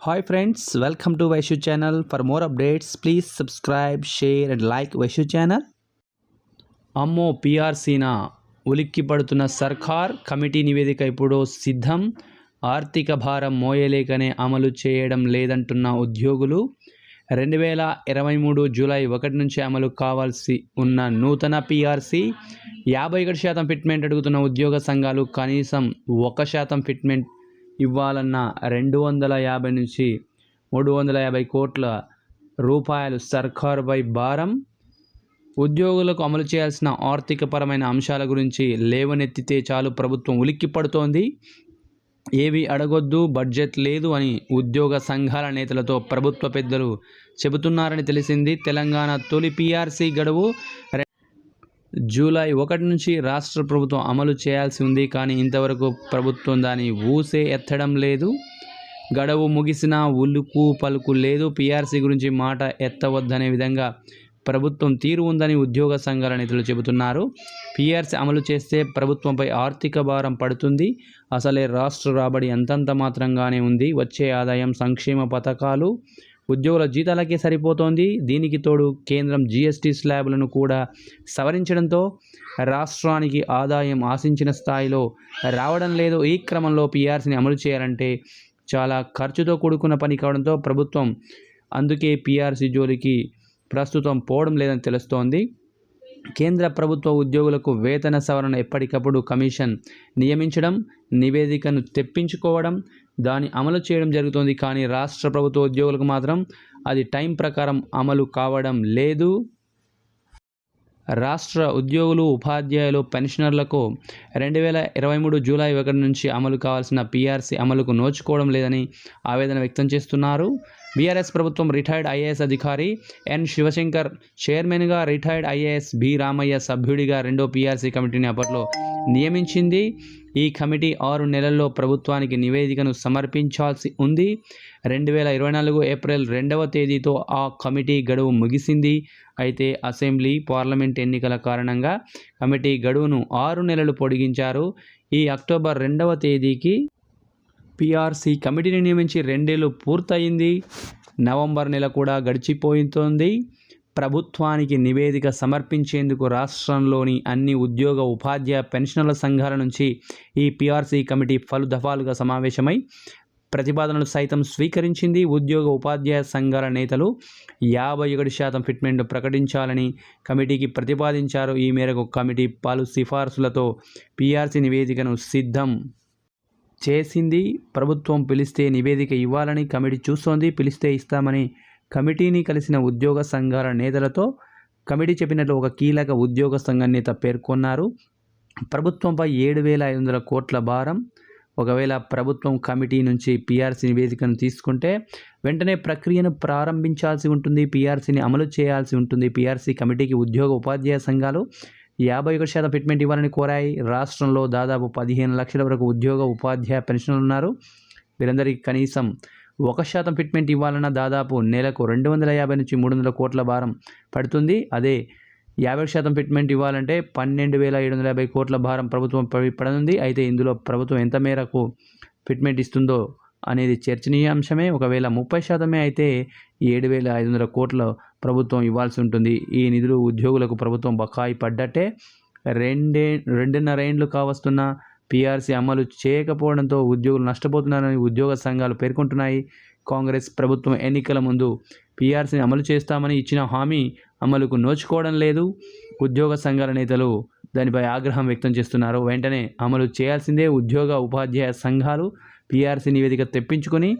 Hi friends welcome to Vaishu channel for more updates please subscribe share and like Vaishu channel అమ్మో పిఆర్సీన ఉలిక్కి పడుతున్న సర్కార్ committee నివేదిక ఇప్పుడు సిద్ధం. ఆర్థిక భారం మోయలేకనే అమలు చేయడం లేదంటున్న ఉద్యోగులు. రెండు వేల ఇరవై మూడు జూలై ఒకటి నుంచి అమలు కావాల్సి ఉన్న నూతన పిఆర్సీ యాభై ఒకటి శాతం ఫిట్మెంట్ అడుగుతున్న ఉద్యోగ సంఘాలు కనీసం ఒక శాతం ఫిట్మెంట్ ఇవ్వాలన్న రెండు వందల యాభై నుంచి మూడు వందల యాభై కోట్ల రూపాయలు సర్కారుపై భారం. ఉద్యోగులకు అమలు చేయాల్సిన ఆర్థికపరమైన అంశాల గురించి లేవనెత్తితే చాలు ప్రభుత్వం ఉలిక్కి పడుతోంది. ఏవి అడగొద్దు బడ్జెట్ లేదు అని ఉద్యోగ సంఘాల నేతలతో ప్రభుత్వ పెద్దలు చెబుతున్నారని తెలిసింది. తెలంగాణ తొలి పీఆర్సీ గడువు. రె- జూలై ఒకటి నుంచి రాష్ట్ర ప్రభుత్వం అమలు చేయాల్సి ఉంది కానీ ఇంతవరకు ప్రభుత్వం దాని ఊసే ఎత్తడం లేదు. గడువు ముగిసిన ఉలుకు పలుకు లేదు. పీఆర్సీ గురించి మాట ఎత్తవద్దనే విధంగా ప్రభుత్వం తీరు ఉందని ఉద్యోగ సంఘాల నేతలు చెబుతున్నారు. పీఆర్సీ అమలు చేస్తే ప్రభుత్వంపై ఆర్థిక భారం పడుతుంది. అసలే రాష్ట్ర రాబడి అంతంత మాత్రంగానే ఉంది. వచ్చే ఆదాయం సంక్షేమ పథకాలు ఉద్యోగుల జీతాలకే సరిపోతోంది. దీనికి తోడు కేంద్రం జీఎస్టీ స్లాబ్లను కూడా సవరించడంతో రాష్ట్రానికి ఆదాయం ఆశించిన స్థాయిలో రావడం లేదు. ఈ క్రమంలో పీఆర్సీని అమలు చేయాలంటే చాలా ఖర్చుతో కూడుకున్న పని కావడంతో ప్రభుత్వం అందుకే పీఆర్సీ జోలికి ప్రస్తుతం పోవడం లేదని తెలుస్తోంది. కేంద్ర ప్రభుత్వ ఉద్యోగులకు వేతన సవరణ ఎప్పటికప్పుడు కమిషన్ నియమించడం నివేదికను తెప్పించుకోవడం దాన్ని అమలు చేయడం జరుగుతుంది. కానీ రాష్ట్ర ప్రభుత్వ ఉద్యోగులకు మాత్రం అది టైం ప్రకారం అమలు కావడం లేదు. రాష్ట్ర ఉద్యోగులు ఉపాధ్యాయులు పెన్షనర్లకు రెండు వేల ఇరవై మూడు జూలై ఒకటి నుంచి అమలు కావాల్సిన పీఆర్సీ అమలుకు నోచుకోవడం లేదని ఆవేదన వ్యక్తం చేస్తున్నారు. బీఆర్ఎస్ ప్రభుత్వం రిటైర్డ్ ఐఏఎస్ అధికారి ఎన్ శివశంకర్ చైర్మన్గా రిటైర్డ్ ఐఏఎస్ బి రామయ్య సభ్యుడిగా రెండో పీఆర్సీ కమిటీని అప్పట్లో నియమించింది. ఈ కమిటీ ఆరు నెలల్లో ప్రభుత్వానికి నివేదికను సమర్పించాల్సి ఉంది. రెండు వేల ఇరవై నాలుగు ఏప్రిల్ రెండవ తేదీతో ఆ కమిటీ గడువు ముగిసింది. అయితే అసెంబ్లీ పార్లమెంట్ ఎన్నికల కారణంగా కమిటీ గడువును ఆరు నెలలు పొడిగించారు. ఈ అక్టోబర్ రెండవ తేదీకి పిఆర్సీ కమిటీని నియమించి రెండేళ్ళు పూర్తయింది. నవంబర్ నెల కూడా గడిచిపోతుంది. ప్రభుత్వానికి నివేదిక సమర్పించేందుకు రాష్ట్రంలోని అన్ని ఉద్యోగ ఉపాధ్యాయ పెన్షనర్ల సంఘాల నుంచి ఈ పిఆర్సీ కమిటీ పలు దఫాలుగా సమావేశమై ప్రతిపాదనలు సైతం స్వీకరించింది. ఉద్యోగ ఉపాధ్యాయ సంఘాల నేతలు యాభై ఒకటి శాతం ఫిట్మెంట్ ప్రకటించాలని కమిటీకి ప్రతిపాదించారు. ఈ మేరకు కమిటీ పలు సిఫార్సులతో పీఆర్సీ నివేదికను సిద్ధం చేసింది. ప్రభుత్వం పిలిస్తే నివేదిక ఇవ్వాలని కమిటీ చూస్తోంది. పిలిస్తే ఇస్తామని కమిటీని కలిసిన ఉద్యోగ సంఘాల నేతలతో కమిటీ చెప్పినట్లు ఒక కీలక ఉద్యోగ సంఘ నేత పేర్కొన్నారు. ప్రభుత్వంపై ఏడు వేల ఐదు వందల కోట్ల భారం. ఒకవేళ ప్రభుత్వం కమిటీ నుంచి పీఆర్సీ నివేదికను తీసుకుంటే వెంటనే ప్రక్రియను ప్రారంభించాల్సి ఉంటుంది. పీఆర్సీని అమలు చేయాల్సి ఉంటుంది. పీఆర్సీ కమిటీకి ఉద్యోగ ఉపాధ్యాయ సంఘాలు యాభై ఒకటి శాతం ఫిట్మెంట్ ఇవ్వాలని కోరాయి. రాష్ట్రంలో దాదాపు పదిహేను లక్షల వరకు ఉద్యోగ ఉపాధ్యాయ పెన్షన్లు ఉన్నారు వీరందరికీ కనీసం ఒక శాతం ఫిట్మెంట్ ఇవ్వాలన్న దాదాపు నెలకు రెండు వందల యాభై నుంచి మూడు వందల కోట్ల భారం పడుతుంది. అదే యాభై శాతం ఫిట్మెంట్ ఇవ్వాలంటే పన్నెండు వేల ఏడు వందల యాభై కోట్ల భారం ప్రభుత్వం పడనుంది. అయితే ఇందులో ప్రభుత్వం ఎంత మేరకు ఫిట్మెంట్ ఇస్తుందో అనేది చర్చనీయాంశమే. ఒకవేళ ముప్పై శాతమే అయితే ఏడు వేల ఐదు వందల కోట్ల ప్రభుత్వం ఇవ్వాల్సి ఉంటుంది ఈ నిధులు ఉద్యోగులకు ప్రభుత్వం బకాయి పడ్డట్టే రెండే రెండున్నర ఏండ్లు కావస్తున్న పీఆర్సీ అమలు చేయకపోవడంతో ఉద్యోగులు నష్టపోతున్నారని ఉద్యోగ సంఘాలు పేర్కొంటున్నాయి. కాంగ్రెస్ ప్రభుత్వం ఎన్నికల ముందు పీఆర్సీని అమలు చేస్తామని ఇచ్చిన హామీ అమలుకు నోచుకోవడం లేదు. ఉద్యోగ సంఘాల నేతలు దానిపై ఆగ్రహం వ్యక్తం చేస్తున్నారు. వెంటనే అమలు చేయాల్సిందే ఉద్యోగ ఉపాధ్యాయ సంఘాలు. పీఆర్సీ నివేదిక తెప్పించుకొని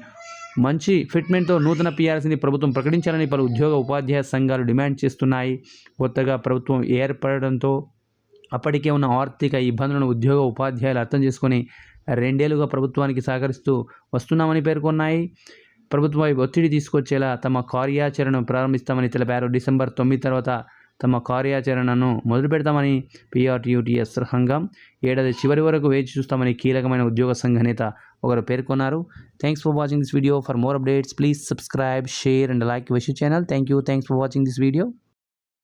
మంచి ఫిట్మెంట్తో నూతన పీఆర్సీని ప్రభుత్వం ప్రకటించాలని పలు ఉద్యోగ ఉపాధ్యాయ సంఘాలు డిమాండ్ చేస్తున్నాయి. కొత్తగా ప్రభుత్వం ఏర్పడడంతో అప్పటికే ఉన్న ఆర్థిక ఇబ్బందులను ఉద్యోగ ఉపాధ్యాయులు అర్థం చేసుకొని రెండేళ్ళుగా ప్రభుత్వానికి సహకరిస్తూ వస్తున్నామని పేర్కొన్నాయి. ప్రభుత్వంపై ఒత్తిడి తీసుకొచ్చేలా తమ కార్యాచరణను ప్రారంభిస్తామని తెలిపారు. డిసెంబర్ తొమ్మిది తర్వాత తమ కార్యాచరణను మొదలు పెడతామని పిఆర్టీయూటీఎస్ సంఘం ఏడాది చివరి వరకు వేచి చూస్తామని కీలకమైన ఉద్యోగ సంఘ నేత ఒకరు పేర్కొన్నారు. Thanks for watching this video for more updates please subscribe share and like Vish channel thank you thanks for watching this video